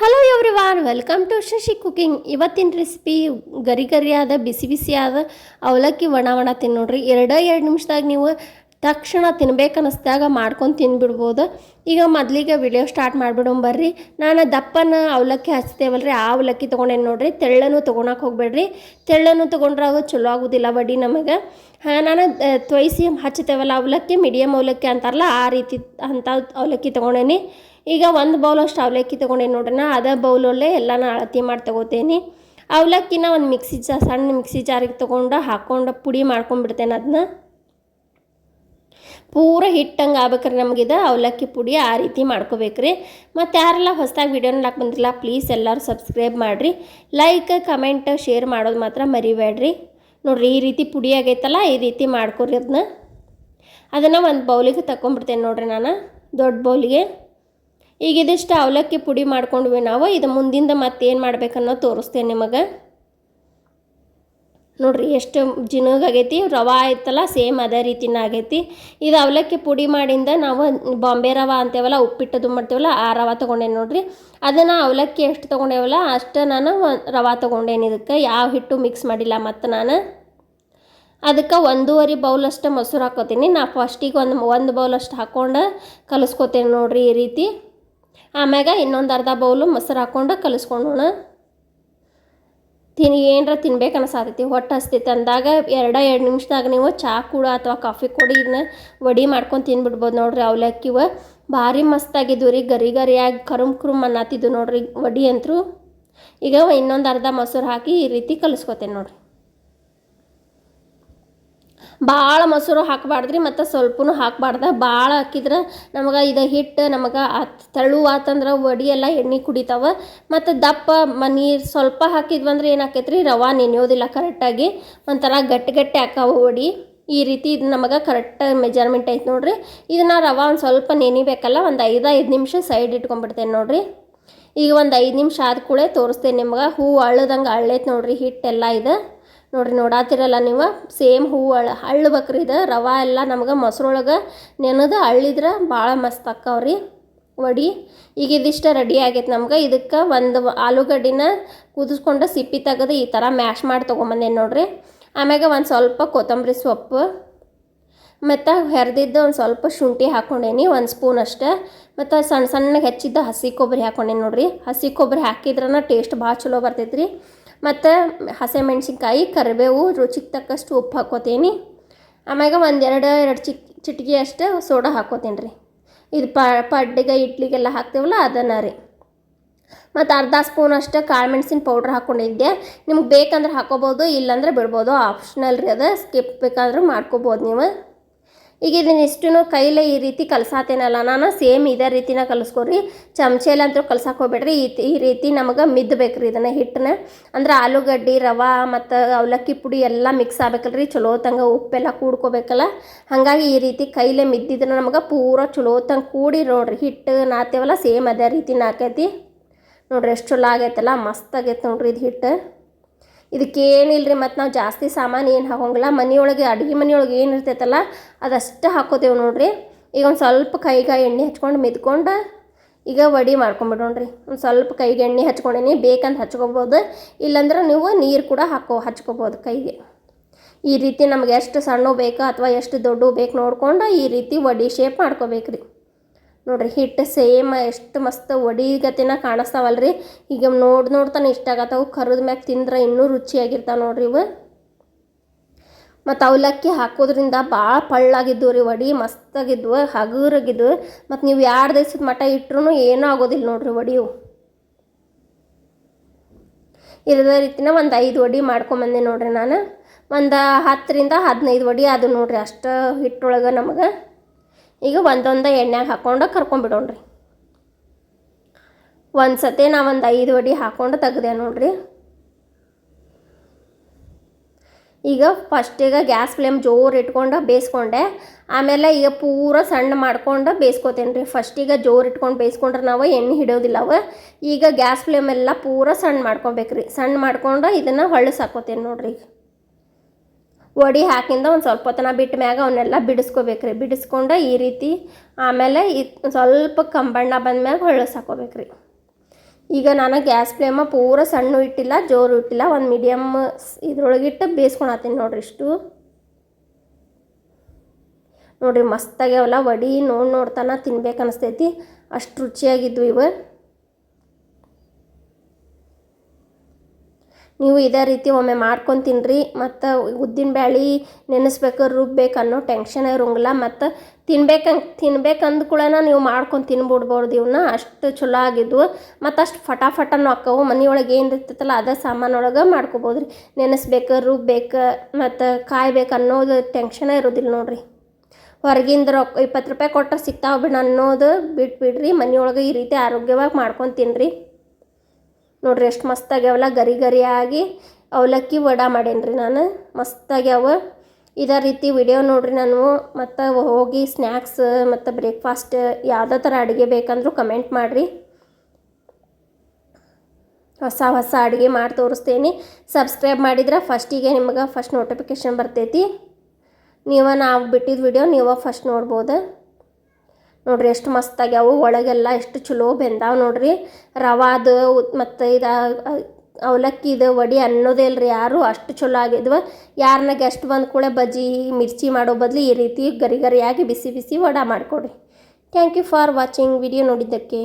Hello everyone welcome to Shashi cooking ಇವತ್ತಿನ recipe ಗರಿ ಗರಿಯಾದ ಬಿಸಿ ಬಿಸಿಯಾದ, ಅವಲಕ್ಕಿ ಒಣ ಒಣ ತಿನ್ ನೋಡ್ರಿ ಎರಡೇ ಎರಡು ನಿಮಿಷದಾಗ ನೀವು ತಕ್ಷಣ ತಿನ್ಬೇಕು ಅನ್ನಿಸ್ದಾಗ ಮಾಡ್ಕೊಂಡು ತಿನ್ಬಿಡ್ಬೋದು. ಈಗ ಮೊದಲಿಗೆ ವಿಡಿಯೋ ಸ್ಟಾರ್ಟ್ ಮಾಡಿಬಿಡೋಣ ಬರ್ರಿ. ನಾನು ದಪ್ಪನ ಅವಲಕ್ಕಿ ಹಚ್ತೇವಲ್ರಿ. ಆ ಅವಲಕ್ಕಿ ತೊಗೊಂಡೇನು ನೋಡ್ರಿ, ತೆಳ್ಳನೂ ತೊಗೊಳಕ್ಕೆ ಹೋಗ್ಬೇಡ್ರಿ. ತೆಳ್ಳನೂ ತೊಗೊಂಡ್ರೆ ಅದು ಚಲೋ ಆಗೋದಿಲ್ಲ ಬಡ್ಡಿ ನಮಗೆ. ಹಾಂ, ನಾನು ತೊಯ್ಸಿ ಹಚ್ತೇವಲ್ಲ ಅವಲಕ್ಕಿ ಮೀಡಿಯಮ್ ಅವಲಕ್ಕಿ ಅಂತಾರಲ್ಲ, ಆ ರೀತಿ ಅಂಥ ಅವಲಕ್ಕಿ ತೊಗೊಂಡೇನಿ. ಈಗ ಒಂದು ಬೌಲ್ ಅಷ್ಟು ಅವಲಕ್ಕಿ ತೊಗೊಂಡೇನಿ ನೋಡ್ರಿ ನಾ ಅದೇ ಬೌಲಲ್ಲೇ ಎಲ್ಲನ ಅಳತಿ ಮಾಡಿ ತಗೋತೀನಿ. ಅವಲಕ್ಕಿನ ಒಂದು ಮಿಕ್ಸಿ ಜಾ ಸಣ್ಣ ಮಿಕ್ಸಿ ಜಾರಿಗೆ ತೊಗೊಂಡು ಹಾಕ್ಕೊಂಡು ಪುಡಿ ಮಾಡ್ಕೊಂಡ್ಬಿಡ್ತೇನೆ ಅದನ್ನ ಪೂರ ಹಿಟ್ಟಂಗೆ ಆಗ್ಬೇಕ್ರಿ ನಮಗಿದು ಅವಲಕ್ಕಿ ಪುಡಿ ಆ ರೀತಿ ಮಾಡ್ಕೋಬೇಕ್ರಿ. ಮತ್ತು ಯಾರೆಲ್ಲ ಹೊಸದಾಗಿ ವಿಡಿಯೋ ನೋಡಕ್ಕೆ ಬಂದಿಲ್ಲ ಪ್ಲೀಸ್ ಎಲ್ಲರೂ ಸಬ್ಸ್ಕ್ರೈಬ್ ಮಾಡಿರಿ. ಲೈಕ್ ಕಮೆಂಟ್ ಶೇರ್ ಮಾಡೋದು ಮಾತ್ರ ಮರಿಬೇಡ್ರಿ ನೋಡ್ರಿ, ಈ ರೀತಿ ಪುಡಿ ಆಗೈತಲ್ಲ, ಈ ರೀತಿ ಮಾಡ್ಕೊರಿ ಅದನ್ನ ಅದನ್ನು ಒಂದು ಬೌಲಿಗೆ ತಗೊಂಡ್ಬಿಡ್ತೇನೆ ನೋಡ್ರಿ ನಾನು, ದೊಡ್ಡ ಬೌಲಿಗೆ ಈಗ ಇದಿಷ್ಟು ಅವಲಕ್ಕಿ ಪುಡಿ ಮಾಡ್ಕೊಂಡ್ವಿ ನಾವು. ಇದು ಮುಂದಿಂದ ಮತ್ತೇನು ಮಾಡ್ಬೇಕನ್ನೋ ತೋರಿಸ್ತೇನೆ ನಿಮಗೆ. ನೋಡ್ರಿ ಎಷ್ಟು ಜಿನಗಾಗೈತಿ ರವೆ ಆಯ್ತಲ್ಲ ಸೇಮ್ ಅದೇ ರೀತಿನ ಆಗೈತಿ. ಇದು ಅವಲಕ್ಕಿ ಪುಡಿ ಮಾಡಿಂದ ನಾವು ಬಾಂಬೆ ರವಾ ಅಂತೇವಲ್ಲ, ಉಪ್ಪಿಟ್ಟದು ಮಾಡ್ತೇವಲ್ಲ, ಆ ರವೆ ತೊಗೊಂಡೇನಿ ನೋಡ್ರಿ. ಅದನ್ನು ಅವಲಕ್ಕಿ ಎಷ್ಟು ತೊಗೊಂಡೇವಲ್ಲ, ಅಷ್ಟು ನಾನು ರವೆ ರವಾ ತೊಗೊಂಡೇನಿ ಇದಕ್ಕೆ. ಯಾವ ಹಿಟ್ಟು ಮಿಕ್ಸ್ ಮಾಡಿಲ್ಲ ಮತ್ತು ನಾನು. ಅದಕ್ಕೆ ಒಂದೂವರೆ ಬೌಲಷ್ಟು ಮೊಸರು ಹಾಕೋತೀನಿ. ನಾ ಫಸ್ಟಿಗೆ ಒಂದು ಒಂದು ಬೌಲಷ್ಟು ಹಾಕ್ಕೊಂಡು ಕಲಿಸ್ಕೊತೇನೆ ನೋಡ್ರಿ ಈ ರೀತಿ. ಆಮ್ಯಾಗ ಇನ್ನೊಂದು ಅರ್ಧ ಬೌಲು ಮೊಸರು ಹಾಕ್ಕೊಂಡು ಕಲಿಸ್ಕೊಂಡೋಣ. ತಿನ್, ಏನರ ತಿನ್ಬೇಕು ಅನ್ಸಾತೈತಿ. ಹೊಟ್ಟೆ ಹಸ್ತೈತಿ ಅಂದಾಗ ಎರಡ, ಎರಡು ನಿಮಿಷದಾಗ ನೀವು ಚಹಾ ಕೂಡ ಅಥವಾ ಕಾಫಿ ಕೂಡ ಇದನ್ನ ವಡಿ ಮಾಡ್ಕೊಂಡು ತಿನ್ಬಿಡ್ಬೋದು ನೋಡ್ರಿ ಅವಲಕ್ಕಿವ. ಭಾರಿ ಮಸ್ತಾಗಿದ್ವು ರೀ, ಗರಿ ಗರಿಯಾಗಿ ಕರುಮ್ ಕುರುಮ್ ಅನ್ನತ್ತಿದ್ದು ನೋಡ್ರಿ ವಡಿ ಅಂತರೂ. ಈಗ ಇನ್ನೊಂದು ಅರ್ಧ ಮೊಸರು ಹಾಕಿ ಈ ರೀತಿ ಕಲಿಸ್ಕೊತೇನೆ ನೋಡ್ರಿ. ಭಾಳ ಮೊಸರು ಹಾಕಬಾರ್ದ್ರಿ, ಮತ್ತು ಸ್ವಲ್ಪನೂ ಹಾಕಬಾರ್ದ. ಭಾಳ ಹಾಕಿದ್ರೆ ನಮಗೆ ಇದು ಹಿಟ್ಟು, ನಮಗೆ ತೆಳು ಆತಂದ್ರೆ ವಡಿ ಎಲ್ಲ ಎಣ್ಣೆ ಕುಡಿತಾವ. ಮತ್ತು ದಪ್ಪ ಮ ನೀರು ಸ್ವಲ್ಪ ಹಾಕಿದ್ವಂದ್ರೆ ರೀ ರವೆ ನೆನೆಯೋದಿಲ್ಲ ಕರೆಕ್ಟಾಗಿ. ಒಂಥರ ಗಟ್ಟಿ ಗಟ್ಟಿ ಹಾಕಾವು ವಡಿ. ಈ ರೀತಿ ಇದು ನಮಗೆ ಕರೆಕ್ಟ್ ಮೆಜರ್ಮೆಂಟ್ ಐತೆ ನೋಡ್ರಿ. ಇದನ್ನ ರವೆ ಒಂದು ಸ್ವಲ್ಪ ನೆನಿಬೇಕಲ್ಲ, ಒಂದು ಐದು ಐದು ನಿಮಿಷ ಸೈಡ್ ಇಟ್ಕೊಂಡ್ಬಿಡ್ತೇನೆ ನೋಡ್ರಿ. ಈಗ ಒಂದು ಐದು ನಿಮಿಷ ಆದ ಕೂಡಲೇ ತೋರಿಸ್ತೇನೆ ನಿಮ್ಗೆ. ಹೂ ಅಳ್ಳದಂಗೆ ಅಳ್ಳೈತೆ ನೋಡ್ರಿ ಹಿಟ್ಟೆಲ್ಲ ಇದು. ನೋಡ್ರಿ, ನೋಡಾತಿರಲ್ಲ ನೀವು? ಸೇಮ್ ಹೂವು ಅಳ ಅಳ್ಬೇಕ್ರಿ ಇದು. ರವೆ ಎಲ್ಲ ನಮ್ಗೆ ಮೊಸರೊಳಗೆ ನೆನೆದು ಅಳ್ಳಿದ್ರೆ ಭಾಳ ಮಸ್ತ್ ಆಕ್ಕವ್ರಿ ವಡಿ ಈಗ ಇದಿಷ್ಟ ರೆಡಿ ಆಗೈತೆ ನಮ್ಗೆ. ಇದಕ್ಕೆ ಒಂದು ಆಲೂಗಡ್ಡಿನ ಕುದಿಸ್ಕೊಂಡು ಸಿಪ್ಪಿ ತೆಗೆದು ಈ ಥರ ಮ್ಯಾಶ್ ಮಾಡಿ ತೊಗೊಂಬಂದೇನು ನೋಡ್ರಿ. ಆಮ್ಯಾಗ ಒಂದು ಸ್ವಲ್ಪ ಕೊತ್ತಂಬರಿ ಸೊಪ್ಪು, ಮತ್ತು ಹೆರ್ದಿದ್ದು ಒಂದು ಸ್ವಲ್ಪ ಶುಂಠಿ ಹಾಕ್ಕೊಂಡೇನಿ ಒಂದು ಸ್ಪೂನ್ ಅಷ್ಟೇ. ಮತ್ತು ಸಣ್ಣ ಸಣ್ಣಗೆ ಹೆಚ್ಚಿದ್ದ ಹಸಿ ಕೊಬ್ಬರಿ ಹಾಕ್ಕೊಂಡೇನಿ ನೋಡ್ರಿ. ಹಸಿ ಕೊಬ್ಬರಿ ಹಾಕಿದ್ರನ ಟೇಸ್ಟ್ ಭಾಳ ಚಲೋ ಬರ್ತೈತೆ ರೀ ಮತ್ತು ಹಸಿಮೆಣ್ಸಿನ್ಕಾಯಿ ಕರಿಬೇವು, ರುಚಿಗೆ ತಕ್ಕಷ್ಟು ಉಪ್ಪು ಹಾಕೋತೀನಿ ಆಮ್ಯಾಗ ಒಂದೆರಡು ಎರಡು ಚಿಕ್ ಚಿಟಿಕೆ ಅಷ್ಟು ಸೋಡಾ ಹಾಕೋತೀನಿ ರೀ. ಇದು ಪಡ್ಡಿಗೆ, ಇಡ್ಲಿಗೆಲ್ಲ ಹಾಕ್ತೀವಲ್ಲ ಅದನ್ನು ರೀ. ಮತ್ತು ಅರ್ಧ ಸ್ಪೂನ್ ಅಷ್ಟು ಕಾಳು ಮೆಣಸಿನ ಪೌಡ್ರ್ ಹಾಕ್ಕೊಂಡಿದ್ದೆ ನಿಮ್ಗೆ ಬೇಕಂದ್ರೆ ಹಾಕೋಬೋದು ಇಲ್ಲಾಂದ್ರೆ ಬಿಡ್ಬೋದು. ಆಪ್ಷನಲ್ ರೀ ಅದು. ಸ್ಕಿಪ್ ಬೇಕಾದ್ರೂ ಮಾಡ್ಕೋಬೋದು ನೀವು. ಈಗ ಇದನ್ನ ಇಷ್ಟು ಕೈಲೇ ಈ ರೀತಿ ಕಲ್ಸಾತೇನಲ್ಲ, ನಾನು ಸೇಮ್ ಇದೇ ರೀತಿನ ಕಲಿಸ್ಕೊರಿ ಚಮಚೆಲಂತೂ ಕಲ್ಸಕ್ಕೆ ಹೋಗ್ಬೇಡ್ರಿ. ಈ ಈ ರೀತಿ ನಮಗೆ ಮಿದ್ದಬೇಕ್ರಿ ಇದನ್ನು ಹಿಟ್ಟನ್ನ. ಅಂದ್ರೆ ಆಲೂಗಡ್ಡೆ, ರವೆ ಮತ್ತು ಅವಲಕ್ಕಿ ಪುಡಿ ಎಲ್ಲ ಮಿಕ್ಸ್ ಆಗ್ಬೇಕಲ್ರಿ. ಚಲೋ ತಂಗ ಉಪ್ಪೆಲ್ಲ ಕೂಡ್ಕೋಬೇಕಲ್ಲ. ಹಾಗಾಗಿ ಈ ರೀತಿ ಕೈಲೇ ಮಿದ್ದಿದ್ರೆ ನಮಗೆ ಪೂರ ಚಲೋ ತಂಗ ಕೂಡಿ ನೋಡ್ರಿ. ಹಿಟ್ಟು ನಾತೇವಲ್ಲ ಸೇಮ್ ಅದೇ ರೀತಿ ನಾಕೈತಿ ನೋಡ್ರಿ ಎಷ್ಟು ಚಲೋ ಆಗೈತಲ್ಲ, ಮಸ್ತ್ ಆಗೈತೆ ನೋಡ್ರಿ ಇದು ಹಿಟ್ಟು. ಇದಕ್ಕೇನಿಲ್ಲ ರೀ ಮತ್ತು ನಾವು ಜಾಸ್ತಿ ಸಾಮಾನು ಏನು ಹಾಕೋಂಗಿಲ್ಲ. ಮನೆಯೊಳಗೆ, ಅಡುಗೆ ಮನೆಯೊಳಗೆ ಏನು ಇರ್ತೈತಲ್ಲ, ಅದಷ್ಟು ಹಾಕೋತೇವೆ ನೋಡಿರಿ. ಈಗ ಒಂದು ಸ್ವಲ್ಪ ಕೈಗೆ ಎಣ್ಣೆ ಹಚ್ಕೊಂಡು ಮೆದ್ಕೊಂಡು ಈಗ ವಡಿ ಮಾಡ್ಕೊಂಬಿಡೋಣ್ರಿ ಒಂದು ಸ್ವಲ್ಪ ಕೈಗೆ ಎಣ್ಣೆ ಹಚ್ಕೊಂಡೇನಿ, ಬೇಕಂತ ಹಚ್ಕೊಬೋದು. ಇಲ್ಲಾಂದ್ರೆ ನೀವು ನೀರು ಕೂಡ ಹಾಕೋ, ಹಚ್ಕೊಬೋದು ಕೈಗೆ. ಈ ರೀತಿ ನಮ್ಗೆ ಎಷ್ಟು ಸಣ್ಣ ಬೇಕು ಅಥವಾ ಎಷ್ಟು ದೊಡ್ಡ ಬೇಕು ನೋಡ್ಕೊಂಡು ಈ ರೀತಿ ವಡಿ ಶೇಪ್ ಮಾಡ್ಕೋಬೇಕ್ರಿ. ನೋಡ್ರಿ ಹಿಟ್ಟು ಸೇಮ್ ಎಷ್ಟು ಮಸ್ತ್ ವಡಿ ಕಾಣಿಸ್ತಾವಲ್ಲ ರೀ ಈಗ ನೋಡಿ ನೋಡ್ತಾನೆ ಇಷ್ಟ ಆಗತ್ತವು. ಕರಿದ ಮ್ಯಾಗ ತಿಂದ್ರೆ ಇನ್ನೂ ರುಚಿಯಾಗಿರ್ತಾವೆ ನೋಡ್ರಿ ಇವು. ಮತ್ತು ಅವಲಕ್ಕಿ ಹಾಕೋದ್ರಿಂದ ಭಾಳ ಪಳ್ಳಾಗಿದ್ದವು ರೀ, ವಡಿ ಮಸ್ತಾಗಿದ್ವು, ಹಗುರಾಗಿದ್ವು. ಮತ್ತು ನೀವು ಎರಡು ದಿವ್ಸದ ಮಟ ಇಟ್ಟರು ಏನೂ ಆಗೋದಿಲ್ಲ ನೋಡ್ರಿ ವಡಿಯು ಇದೇ ರೀತಿನ ಒಂದು ಐದು ವಡಿ ಮಾಡ್ಕೊಂಬಂದೆ ನೋಡ್ರಿ ನಾನು. ಒಂದು ಹತ್ತರಿಂದ ಹದಿನೈದು ವಡಿ ಅದು ನೋಡ್ರಿ ಅಷ್ಟು ಹಿಟ್ಟೊಳಗೆ ನಮಗೆ. ಈಗ ಒಂದೊಂದು ಎಣ್ಣೆಗೆ ಹಾಕ್ಕೊಂಡು ಕರ್ಕೊಂಬಿಡೋಣ್ರಿ. ಒಂದು ಸತಿ ನಾ ಒಂದು ಐದು ಅಡಿ ಹಾಕ್ಕೊಂಡು ತೆಗ್ದೆ ನೋಡ್ರಿ. ಈಗ ಫಸ್ಟಿಗೆ ಗ್ಯಾಸ್ ಫ್ಲೇಮ್ ಜೋರು ಇಟ್ಕೊಂಡು ಬೇಯಿಸ್ಕೊಂಡೆ ಆಮೇಲೆ ಈಗ ಪೂರ ಸಣ್ಣ ಮಾಡ್ಕೊಂಡು ಬೇಯಿಸ್ಕೊತೇನೆ ರೀ ಫಸ್ಟಿಗೆ ಜೋರು ಇಟ್ಕೊಂಡು ಬೇಯಿಸ್ಕೊಂಡ್ರೆ ನಾವು ಎಣ್ಣೆ ಹಿಡಿಯೋದಿಲ್ಲ ಅವ. ಈಗ ಗ್ಯಾಸ್ ಫ್ಲೇಮ್ ಎಲ್ಲ ಪೂರ ಸಣ್ಣ ಮಾಡ್ಕೊಬೇಕ್ರಿ. ಸಣ್ಣ ಮಾಡ್ಕೊಂಡು ಇದನ್ನು ಹೊಳ್ಳಿಸ್ ಹಾಕೋತೇನೆ ನೋಡ್ರಿ ಈಗ. ವಡಿ ಹಾಕಿಂದ ಒಂದು ಸ್ವಲ್ಪ ಹೊತ್ತನ ಬಿಟ್ಟ ಮ್ಯಾಗ ಅವನ್ನೆಲ್ಲ ಬಿಡಿಸ್ಕೋಬೇಕ್ರಿ. ಬಿಡಿಸ್ಕೊಂಡು ಈ ರೀತಿ ಆಮೇಲೆ ಈ ಸ್ವಲ್ಪ ಕಂಬಣ್ಣ ಬಂದ್ಮ್ಯಾಗ ಹೊಳ್ಳಸ್ ಹಾಕೋಬೇಕ್ರಿ. ಈಗ ನಾನು ಗ್ಯಾಸ್ ಫ್ಲೇಮ ಪೂರ ಸಣ್ಣ ಇಟ್ಟಿಲ್ಲ ಜೋರು ಇಟ್ಟಿಲ್ಲ ಒಂದು ಮೀಡಿಯಮ್ ಇದ್ರೊಳಗಿಟ್ಟು ಬೇಯಿಸ್ಕೊಳತ್ತೀನಿ ನೋಡ್ರಿ ಇಷ್ಟು. ನೋಡ್ರಿ ಮಸ್ತಾಗ್ಯಾವಲ್ಲ, ವಡಿ ನೋಡಿ ನೋಡ್ತಾನ ತಿನ್ಬೇಕು ಅನಿಸ್ತೈತಿ. ಅಷ್ಟು ರುಚಿಯಾಗಿದ್ವು ಇವು. ನೀವು ಇದೇ ರೀತಿ ಒಮ್ಮೆ ಮಾಡ್ಕೊಂಡು ತಿನ್ನಿರಿ ಮತ್ತು ಉದ್ದಿನ ಬ್ಯಾಳಿ ನೆನೆಸ್ಬೇಕು, ರುಬ್ಬೇಕು ಅನ್ನೋ ಟೆನ್ಷನ್ ಇರೋಂಗಿಲ್ಲ. ಮತ್ತು ತಿನ್ಬೇಕಂಗೆ ತಿನ್ಬೇಕಂದ ಕೂಡ ನೀವು ಮಾಡ್ಕೊಂಡು ತಿನ್ಬಿಡ್ಬೋದು ಇವನ್ನ ಅಷ್ಟು ಚಲೋ ಆಗಿದ್ವು. ಮತ್ತು ಅಷ್ಟು ಫಟಾಫಟನೂ ಆಕ್ಕವು ಮನೆಯೊಳಗೆ ಏನು ಇರ್ತೈತಲ್ಲ, ಅದೇ ಸಾಮಾನೊಳಗೆ ಮಾಡ್ಕೊಬೋದು ರೀ ನೆನೆಸ್ಬೇಕು, ರುಬ್ಬೇಕು, ಮತ್ತು ಕಾಯ್ಬೇಕು ಅನ್ನೋದು ಟೆನ್ಷನ್ ಇರೋದಿಲ್ಲ ನೋಡಿರಿ. ಹೊರಗಿಂದ ರೊಕ್ಕ ಇಪ್ಪತ್ತು ರೂಪಾಯಿ ಕೊಟ್ಟರೆ ಸಿಗ್ತಾವೆ ಬಿಡ ಅನ್ನೋದು ಬಿಟ್ಬಿಡ್ರಿ. ಮನೆಯೊಳಗೆ ಈ ರೀತಿ ಆರೋಗ್ಯವಾಗಿ ಮಾಡ್ಕೊಂಡು ತಿನ್ನಿರಿ ನೋಡ್ರಿ, ಎಷ್ಟು ಮಸ್ತಾಗ್ಯಾವಲ್ಲ ಗರಿ ಗರಿಯಾಗಿ ಅವಲಕ್ಕಿ ವಡ ರೀ ನಾನು. ಮಸ್ತಾಗ್ಯಾವ. ಇದೇ ರೀತಿ ವಿಡಿಯೋ ನೋಡ್ರಿ ನಾನು. ಮತ್ತು ಹೋಗಿ ಸ್ನ್ಯಾಕ್ಸ್ ಮತ್ತು ಬ್ರೇಕ್ಫಾಸ್ಟ್ ಯಾವುದೇ ಥರ ಅಡುಗೆ ಬೇಕಂದ್ರೂ ಕಮೆಂಟ್ ಮಾಡಿರಿ. ಹೊಸ ಹೊಸ ಅಡುಗೆ ಮಾಡಿ ತೋರಿಸ್ತೇನೆ. ಸಬ್ಸ್ಕ್ರೈಬ್ ಮಾಡಿದ್ರೆ ಫಸ್ಟಿಗೆ ನಿಮ್ಗೆ ಫಸ್ಟ್ ನೋಟಿಫಿಕೇಶನ್ ಬರ್ತೈತಿ. ನೀವು ನಾವು ಬಿಟ್ಟಿದ್ದ ವಿಡಿಯೋ ನೀವು ಫಸ್ಟ್ ನೋಡ್ಬೋದು. ನೋಡ್ರಿ ಎಷ್ಟು ಮಸ್ತಾಗ್ಯಾವು ಒಳಗೆಲ್ಲ ಎಷ್ಟು ಚಲೋ ಬೆಂದಾವ ನೋಡ್ರಿ. ರವಾದು ಮತ್ತು ಇದು ಅವಲಕ್ಕಿದು ವಡಿ ಅನ್ನೋದೇ ಇಲ್ರಿ ಯಾರು ಅಷ್ಟು ಚಲೋ ಆಗಿದ್ವ. ಯಾರನ್ನ ಗೆಸ್ಟ್ ಬಂದ ಕೂಡ ಬಜ್ಜಿ, ಮಿರ್ಚಿ ಮಾಡೋ ಬದಲು ಈ ರೀತಿ ಗರಿ ಗರಿಯಾಗಿ ಬಿಸಿ ಬಿಸಿ ವಡೆ ಮಾಡಿಕೊಡ್ರಿ. Thank you for watching video ನೋಡಿದ್ದಕ್ಕೆ.